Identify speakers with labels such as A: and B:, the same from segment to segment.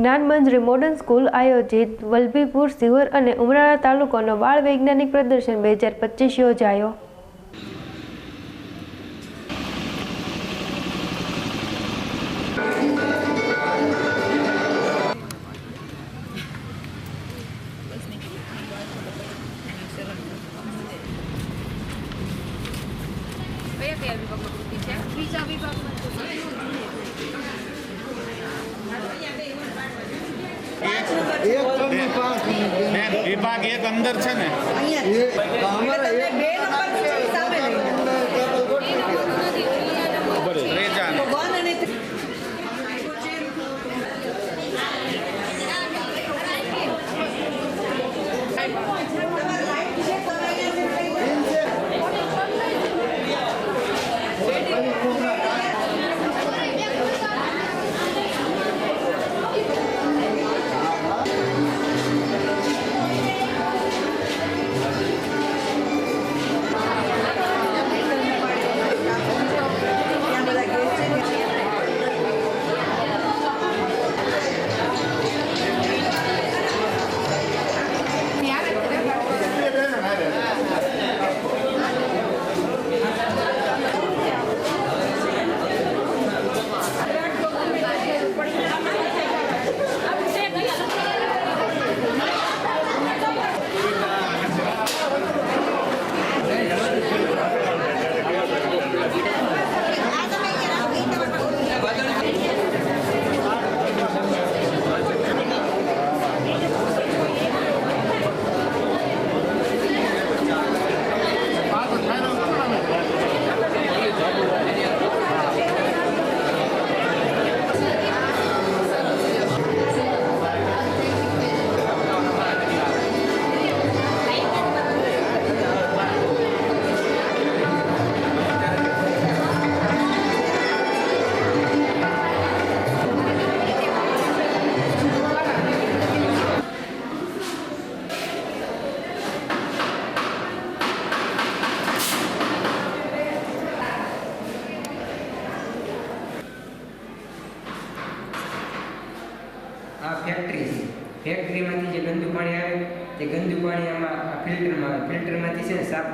A: Gyanmanjari modern school આયોજિત વલભીપુર સિહોર અને ઉમરાળા તાલુકાનો બાળ વૈજ્ઞાનિક પ્રદર્શન બે હજાર પચીસ યોજાયો.
B: વિભાગ. એક અંદર છે ને.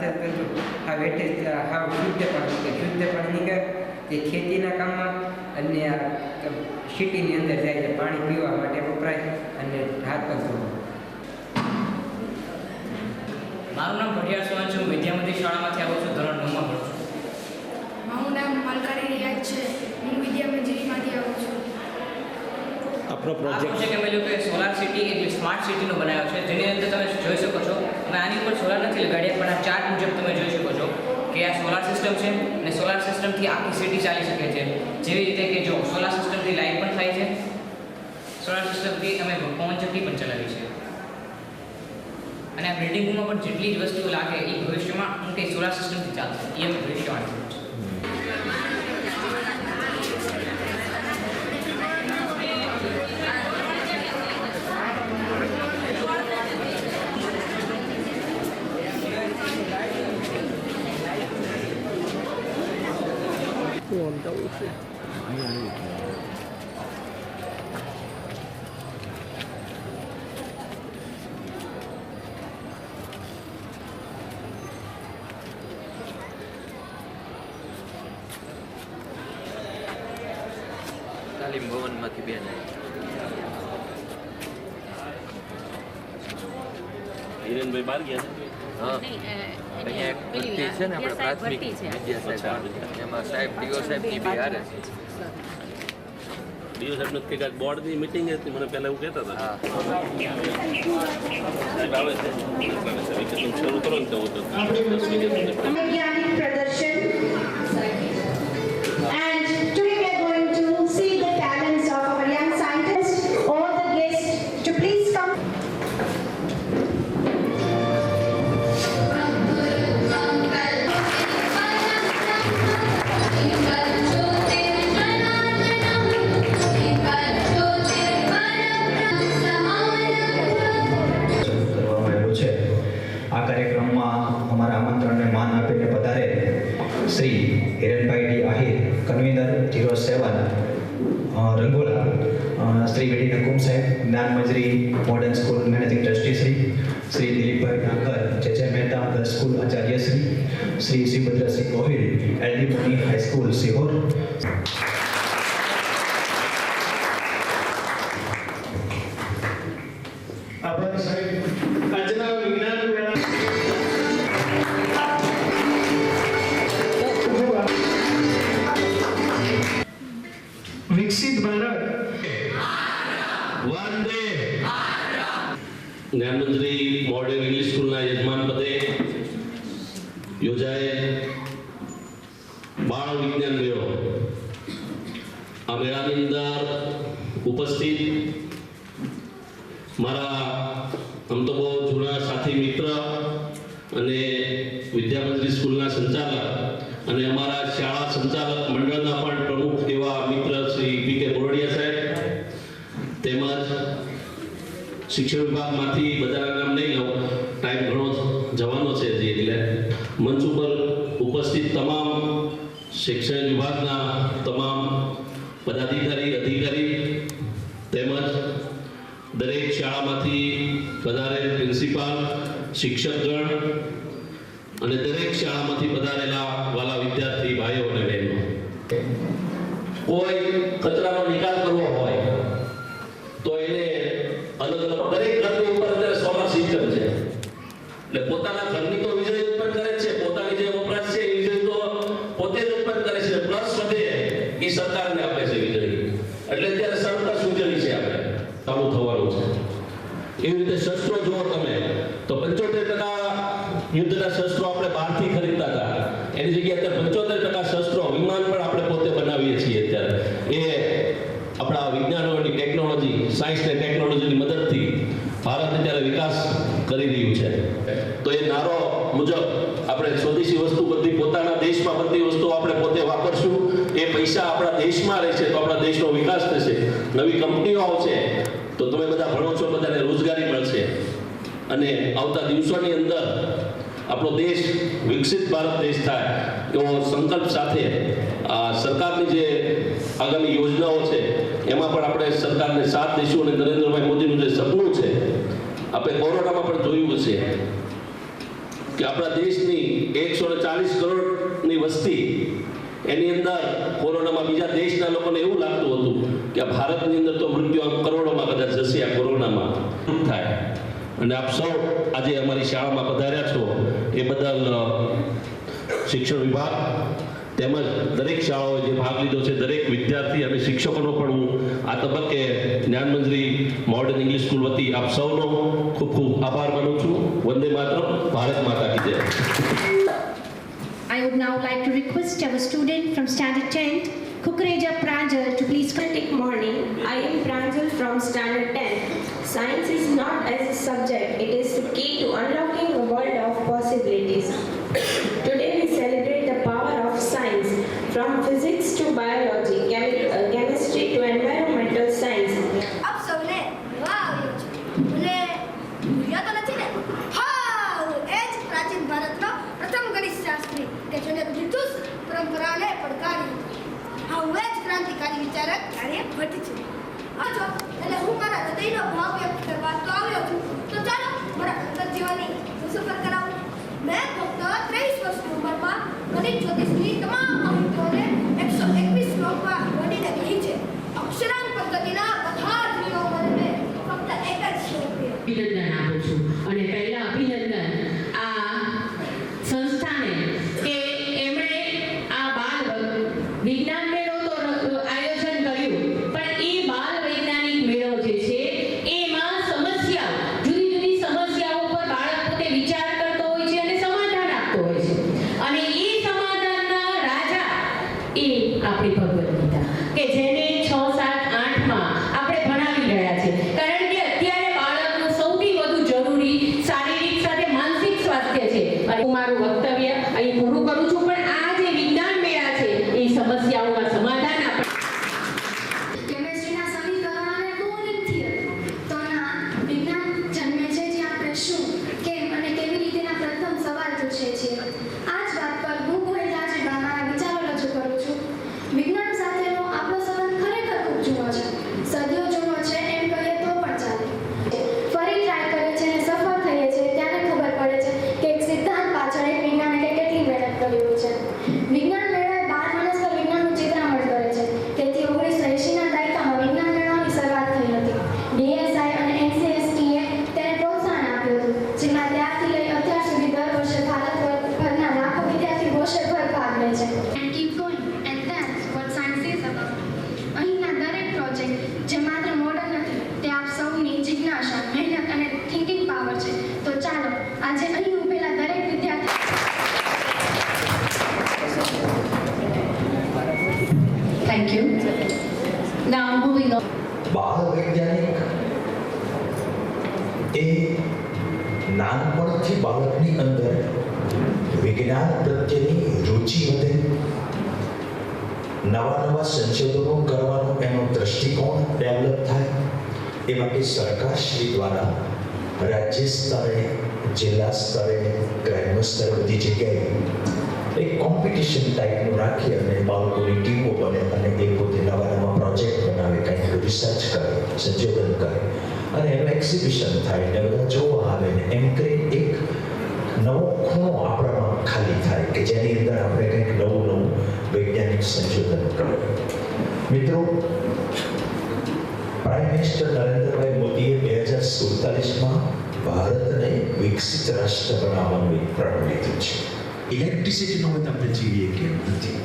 C: સાફ થતું આ વેટેજ હાવ શુદ્ધ પાણી કે શુદ્ધ પાણી નીકળે. તે ખેતીના કામમાં અને આ સિટીની અંદર જાય છે પાણી પીવા માટે વપરાય અને હાથ પગ
D: મારું નામ ભટિયાર સોન છું વિદ્યામંદિર શાળામાંથી આવું છું ધોરણ નવમાં ભણું છું.
E: મારું નામ મલકારી રિયાજ છે હું વિદ્યામંજરીમાંથી આવું છું.
F: આપણો
D: આ
F: છે
D: કે મેં કે સોલાર સિટી એટલે સ્માર્ટ સિટીનો બનાવ્યો છે જેની અંદર તમે અમે આની ઉપર સોલાર નથી લગાડ્યા, પણ આ ચાર્ટ મુજબ તમે જોઈ શકો છો કે આ સોલાર સિસ્ટમ છે અને સોલાર સિસ્ટમથી આખી સિટી ચાલી શકે છે. જેવી રીતે કે જો સોલાર સિસ્ટમથી લાઇટ પણ થાય છે સોલાર સિસ્ટમથી અમે પવન ચક્કી પણ ચલાવી છે અને આ બિલ્ડિંગોમાં પણ જેટલી જ વસ્તુઓ લાગે એ ભવિષ્યમાં હું કે સોલાર સિસ્ટમથી ચાલશે એ અમે ભવિષ્યવાણી છે.
G: તાલીમ ભવનમાંથી બેન
F: હિરેનભાઈ બહાર ગયા છે
G: હા અહીંયા એક ભરતી છે ને આપણે પ્રાથમિક વિદ્યા સાહેબ એમાં સાહેબ ડીઓ સાહેબની બી હારે છે.
F: ડીઓ સાહેબ કંઈક આજ બોર્ડની મિટિંગ હતી મને પહેલાં એવું કહેતા હતા.
G: હા.
F: સાહેબ આવે છે. શરૂ કરો ને તો હું તો
H: અમારા આમંત્રણને
I: માન આપીને પધારે Shri Hiranbhai Ahir, convener zero seven Rangola Shri Vedi Nakum saheb, Gyan Manjari modern school managing trustee Shri Shri Dilipbhai Thakar J J Mehta girls school Acharya Shri Shri Shivbhadrasinh Gohil, LD Moni high school Sihor.
J: આપણે સાહેબ
F: જ્ઞાનમંત્રી model English સ્કૂલના યજમાન પદે યોજાયેલ બાળ વિજ્ઞાન મેળો. આ મેળાની અંદર ઉપસ્થિત મારા આમ તો બહુ જૂના સાથી મિત્ર અને વિદ્યામંત્રી સ્કૂલના સંચાલક અને અમારા શાળા સંચાલક મંડળના પણ પ્રમુખ એવા મિત્ર શ્રી પી કે બોરડિયા સાહેબ તેમજ શિક્ષણ વિભાગમાંથી બધા નામ નહીં લઉં. ટાઈમ ઘણો જવાનો છે હજી એટલે મંચ ઉપર ઉપસ્થિત તમામ શિક્ષણ વિભાગના તમામ પદાધિકારી અધિકારી તેમજ દરેક શાળામાંથી પધારેલ પ્રિન્સિપાલ શિક્ષકગણ અને દરેક શાળામાંથી પધારેલા વાલા વિદ્યાર્થી ભાઈઓ અને બહેનો. કોઈ કચરાનો નિકાલ કરવો હોય તો એને અલગ અલગ દરેક ઘરની ઉપર અત્યારે સોલાર સિસ્ટમ છે એટલે પોતાના ઘરની તો વીજળી ઉત્પન્ન કરે છે. પોતાની જે વપરાશ છે એ વીજળી તો પોતે જ ઉત્પન્ન કરે છે. પ્લસ વધે એ સરકારને આપે છે વીજળી. એટલે અત્યારે સરપ્લસ સૂચની છે આપણે. ચાલુ થવાનું છે. એવી રીતે શસ્ત્રો જુઓ તમે. તો પંચોતેર ટકા યુદ્ધના શસ્ત્રો આપણે બહારથી ખરીદતા હતા. એની જગ્યાએ અત્યારે પંચોતેર ટકા શસ્ત્રો વિમાન પણ આપણે પોતે બનાવીએ છીએ અત્યારે. એ આપણા વિજ્ઞાનોની ટેકનોલોજી સાયન્સ ને ટેકનોલોજીની મદદથી ભારત અત્યારે વિકાસ કરી રહ્યું છે તો એ નારો મુજબ આપણે સ્વદેશી વસ્તુ બધી પોતાના દેશમાં બધી વસ્તુઓ આપણે પોતે વાપરશું એ પૈસા આપણા દેશમાં રહેશે તો આપણા દેશનો વિકાસ થશે નવી કંપનીઓ આવશે, તો તમે બધા ભણો છો, બધાને રોજગારી મળશે. અને આવતા દિવસોની અંદર આપણો દેશ, વિકસિત ભારત દેશ થાય, એવો સંકલ્પ સાથે આ સરકારની જે આગામી યોજનાઓ છે, એમાં પણ આપણે સરકારને સાથ દઈશું અને નરેન્દ્રભાઈ મોદીનું જે સપનું છે, આપણે કોરોનામાં પણ જોયું હશે કે આપણા દેશની એકસો ચાલીસ કરોડની વસ્તી એની અંદર કોરોનામાં બીજા દેશના લોકોને એવું લાગતું હતું કે ભારતની અંદર તો મૃત્યુ આમ કરોડોમાં કદાચ જશે આ કોરોનામાં. થાય? અને આપ સૌ આજે અમારી શાળામાં પધાર્યા છો એ બદલ શિક્ષણ વિભાગ તેમજ દરેક શાળાઓએ જે ભાગ લીધો છે, દરેક વિદ્યાર્થી અને શિક્ષકોનો પણ હું આ તબક્કે જ્ઞાનમંત્રી મોડર્ન ઇંગ્લિશ સ્કૂલ વતી આપ સૌનો ખૂબ ખૂબ આભાર માનું છું. વંદે માત્ર ભારત માતા કી જય.
H: Now like to request our student from standard 10th, Kukureja Pranjal, to please come.
K: Good morning. I am Pranjal from Standard 10. Science is not as a subject, it
E: હૃદયનો ભાવ વ્યક્ત કરવા તો આવ્યો છું. તો ચાલો, મારા અંતર જીવનની મુસાફર કરાવું. મેં ફક્ત ત્રેવીસ વર્ષની ઉંમરમાં ગણિત જ્યોતિષની તમામ માહિતીઓને એકસો એકવીસ શ્લોકમાં વડીને કહી છે અક્ષરાંક પદ્ધતિના બધા જ નિયમોને મેં ફક્ત એક જ શ્લોકે
L: અભિનંદન આપું છું અને પહેલા અભિનંદન આ સંસ્થાને કે એમણે આ બાલ વિજ્ઞાન મેળો તો ર- આયોજન કર્યું પણ એ બાલ વૈજ્ઞાનિક મેળો જે છે એમાં સમસ્યાઓ જુદી જુદી સમસ્યાઓ પર બાળક પોતે વિચાર કરતો હોય છે અને સમાધાન આપતો હોય છે અને એ સમાધાનના રાજા એ આપણી ભગવદ્ ગીતા કે જેને છ સાત આઠમાં આપણે ભણાવી રહ્યા છે કારણ કે અત્યારે બાળકનું સૌથી વધુ જરૂરી શારીરિક
M: આજે અહીં ઉભેલા દરેક વિદ્યાર્થી thank you now moving on
N: બાળ વૈજ્ઞાનિક એ નાનપણથી બાળકની અંદર વિજ્ઞાન પ્રત્યેની રુચિ વધે. નવા નવા સંશોધનો કરવાનો એનો દ્રષ્ટિકોણ ડેવલપ થાય. એ માટે સરકારશ્રી દ્વારા રાજ્ય સ્તરે જિલ્લા સ્તરે, ગ્રામ્ય સ્તરે બધી જગ્યાએ એક કોમ્પિટિશન ટાઈપનું રાખી અને બાળકોની ટીમો બને અને એ પોતે નવા નવા પ્રોજેક્ટ બનાવે કંઈક રિસર્ચ કરે, સંશોધન કરે. અને એનું એક્ઝિબિશન થાય ને બધા જોવા આવે ને એમ કરીને એક નવો ખૂણો આપણામાં ખાલી થાય કે જેની અંદર આપણે કંઈક નવું નવું વૈજ્ઞાનિક સંશોધન કરે. મિત્રો પ્રાઇમ મિનિસ્ટર નરેન્દ્રભાઈ મોદીએ બે હજાર સુડતાલીસમાં ભારતને વિકસિત રાષ્ટ્ર બનાવવાનું એક પ્રણ લીધું છે ઇલેક્ટ્રિસિટીનો હવે આપણે જીવીએ કેમ નથી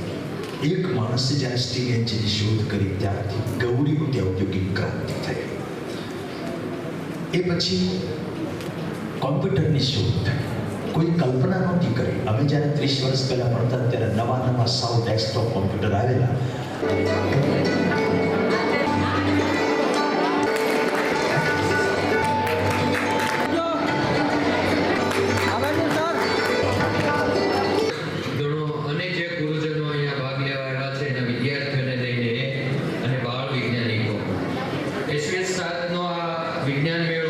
N: એક માણસે જ્યારે સ્ટીમ એન્જિનની શોધ કરી ત્યારથી ગૌરી ઉદ્યા ઔદ્યોગિક ક્રાંતિ થઈ એ પછી કોમ્પ્યુટરની શોધ થઈ કોઈ કલ્પના નહોતી કરી અમે જ્યારે ત્રીસ વર્ષ પહેલાં ભણતા ત્યારે નવા નવા સાવ ડેસ્કટોપ કોમ્પ્યુટર આવેલા
G: સાતનો આ વિજ્ઞાન